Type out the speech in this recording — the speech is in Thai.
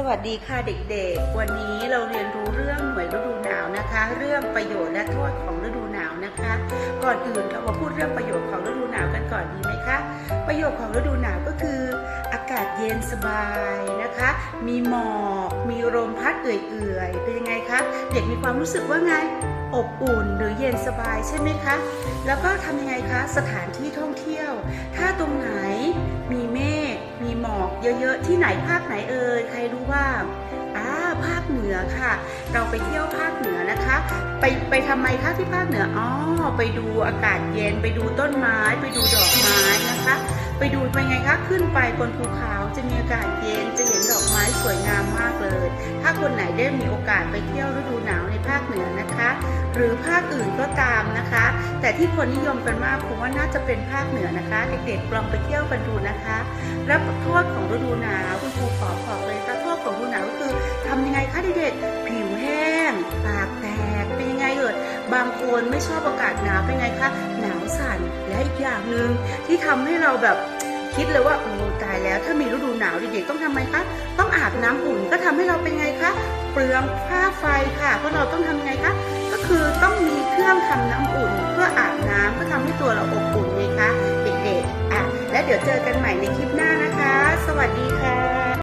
สวัสดีค่ะเด็กๆ วันนี้เราเรียนรู้เรื่องหน่วยฤดูหนาวนะคะ เรื่องประโยชน์และโทษของฤดูหนาวนะคะ ก่อนอื่นเรามาพูดเรื่องประโยชน์ของฤดูหนาวกันก่อนดีไหมคะ ประโยชน์ของฤดูหนาวก็คือ อากาศเย็นสบายนะคะ มีหมอก มีลมพัดเอื่อยๆ เป็นยังไงคะ เด็กมีความรู้สึกว่าไง อบอุ่นหรือเย็นสบายใช่ไหมคะ แล้วก็ทำยังไงคะ สถานที่ท่องเที่ยว เยอะๆ ที่ไหนภาคไหนเอ่ยใครรู้ว่าอ่าภาคเหนือค่ะ เราไปเที่ยวภาคเหนือนะคะ ไปไปทำไมคะที่ภาคเหนืออ๋อไปดูอากาศเย็น ไปดูต้นไม้ ไปดูดอกไม้นะคะ ไปดูไปไงคะขึ้นไปบนภูเขาจะมีอากาศเย็นจะเห็นดอกไม้สวยงามมากาคนไหนได้มีโอกาสไปเที่ยวฤดูหนาวในภาคเหนือนะคะ หรือภาคอื่นก็ตามนะคะ แต่ที่คนนิยมกันมากผมว่าน่าจะเป็นภาคเหนือนะคะ เด็กๆลองไปเที่ยวกันดูนะคะแล้วโทษของฤดูหนาวคุณครูขอบอกเลยค่ะโทษของฤดูหนาวก็คือทำยังไงคะเด็กๆผิวแห้งปากแตกเป็นยังไงเอ่ยบางคนไม่ชอบอากาศหนาวเป็นไงคะหนาวสั่นและอีกอย่างหนึ่งที่ทำให้เราแบบคิดเลยว่าโอ้ตายแล้วถ้ามีฤดูหนาวเด็กๆต้องทำไงคะากน้ำอุ่นก็ทำให้เราเป็นไงคะเปลืองค่าไฟค่ะ เพราะเราต้องทำไงคะก็คือต้องมีเครื่องทำน้ำอุ่น เพื่ออาบน้ำเพื่อทำให้ตัวเราอบอุ่นไงคะเด็กๆอะและเดี๋ยวเจอกันใหม่ในคลิปหน้านะคะ สวัสดีค่ะ